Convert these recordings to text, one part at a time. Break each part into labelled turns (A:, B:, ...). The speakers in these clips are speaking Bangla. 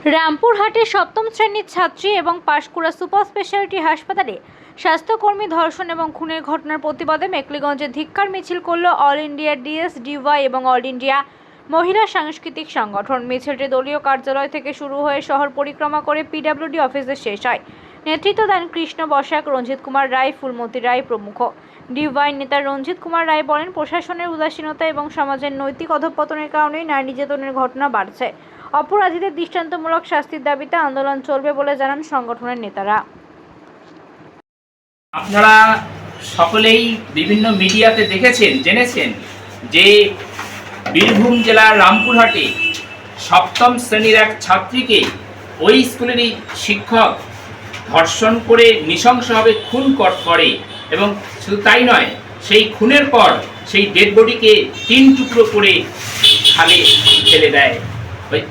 A: রামপুরহাটে সপ্তম শ্রেণির ছাত্রী এবং পাশকুড়া সুপার স্পেশালিটি হাসপাতালে স্বাস্থ্যকর্মী ধর্ষণ এবং খুনের ঘটনার প্রতিবাদে মেকলিগঞ্জে ধিক্কার মিছিল করল অল ইন্ডিয়া ডিএস ডিওয়াই এবং অল ইন্ডিয়া মহিলা সাংস্কৃতিক সংগঠন। মিছিলটি দলীয় কার্যালয় থেকে শুরু হয়ে শহর পরিক্রমা করে পিডব্লিউডি অফিসে শেষ হয়। নেতৃত্ব দেন কৃষ্ণ বসাক, রঞ্জিত কুমার রায়, ফুলমতি রায় প্রমুখ। ডিওয়াই নেতা রঞ্জিত কুমার রায় বলেন, প্রশাসনের উদাসীনতা এবং সমাজের নৈতিক অধঃপতনের কারণেই নারী নির্যাতনের ঘটনা বাড়ছে। অপরাধীদের দৃষ্টান্তমূলক শাস্তির দাবিতে আন্দোলন চলবে বলে জানান সংগঠনের নেতারা।
B: আপনারা সকলেই বিভিন্ন মিডিয়াতে দেখেছেন, জেনেছেন যে বীরভূম জেলার রামপুরহাটে সপ্তম শ্রেণির এক ছাত্রীকে ওই স্কুলেরই শিক্ষক ধর্ষণ করে নৃশংসভাবে খুন কর- এবং শুধু তাই নয়, সেই খুনের পর সেই ডেড বডিকে তিন টুকরো করে খালে ফেলে দেয়।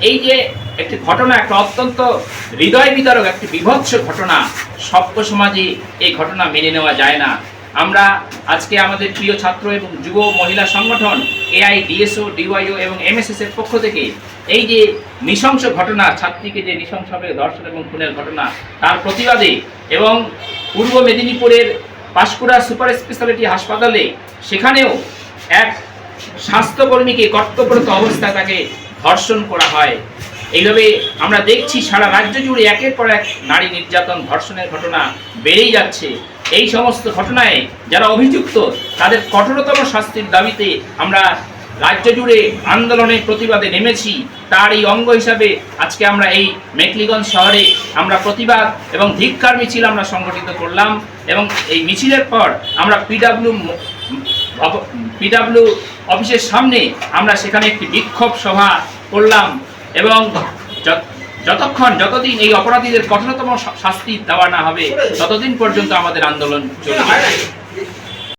B: এই যে একটি ঘটনা, একটা অত্যন্ত হৃদয় বিদারক একটি বিভৎস ঘটনা সভ্য সমাজে এই ঘটনা মেনে নেওয়া যায় না। আমরা আজকে আমাদের প্রিয় ছাত্র এবং যুব মহিলা সংগঠন, এআই, ডিএসও, ডিওয়াইও এবং এমএসএস এর পক্ষ থেকে এই যে নৃশংস ঘটনা, ছাত্রীকে যে নৃশংসভাবে ধর্ষণ এবং খুনের ঘটনা, তার প্রতিবাদে এবং পূর্ব মেদিনীপুরের পাঁশকুড়া সুপার স্পেশালিটি হাসপাতালে সেখানেও এক স্বাস্থ্যকর্মীকে কর্তব্যরত অবস্থায় তাকে ধর্ষণ করা হয়। এইভাবে আমরা দেখছি সারা রাজ্য জুড়ে একের পর এক নারী নির্যাতন, ধর্ষণের ঘটনা বেড়েই যাচ্ছে। এই সমস্ত ঘটনায় যারা অভিযুক্ত, তাদের কঠোরতম শাস্তির দাবিতে আমরা রাজ্য জুড়ে আন্দোলনের প্রতিবাদে নেমেছি। তার এই অঙ্গ হিসাবে আজকে আমরা এই মেকলিগঞ্জ শহরে আমরা প্রতিবাদ এবং ধিক্কার মিছিল আমরা সংগঠিত করলাম এবং এই মিছিলের পর আমরা পিডাব্লিউ পিডাব্লিউ অফিসের সামনে আমরা সেখানে একটি বিক্ষোভ সভা করলাম এবং যত- যতক্ষণ যতদিন এই অপরাধীদের কঠোরতম শাস্তি দেওয়া না হবে, ততদিন পর্যন্ত আমাদের আন্দোলন চলবে।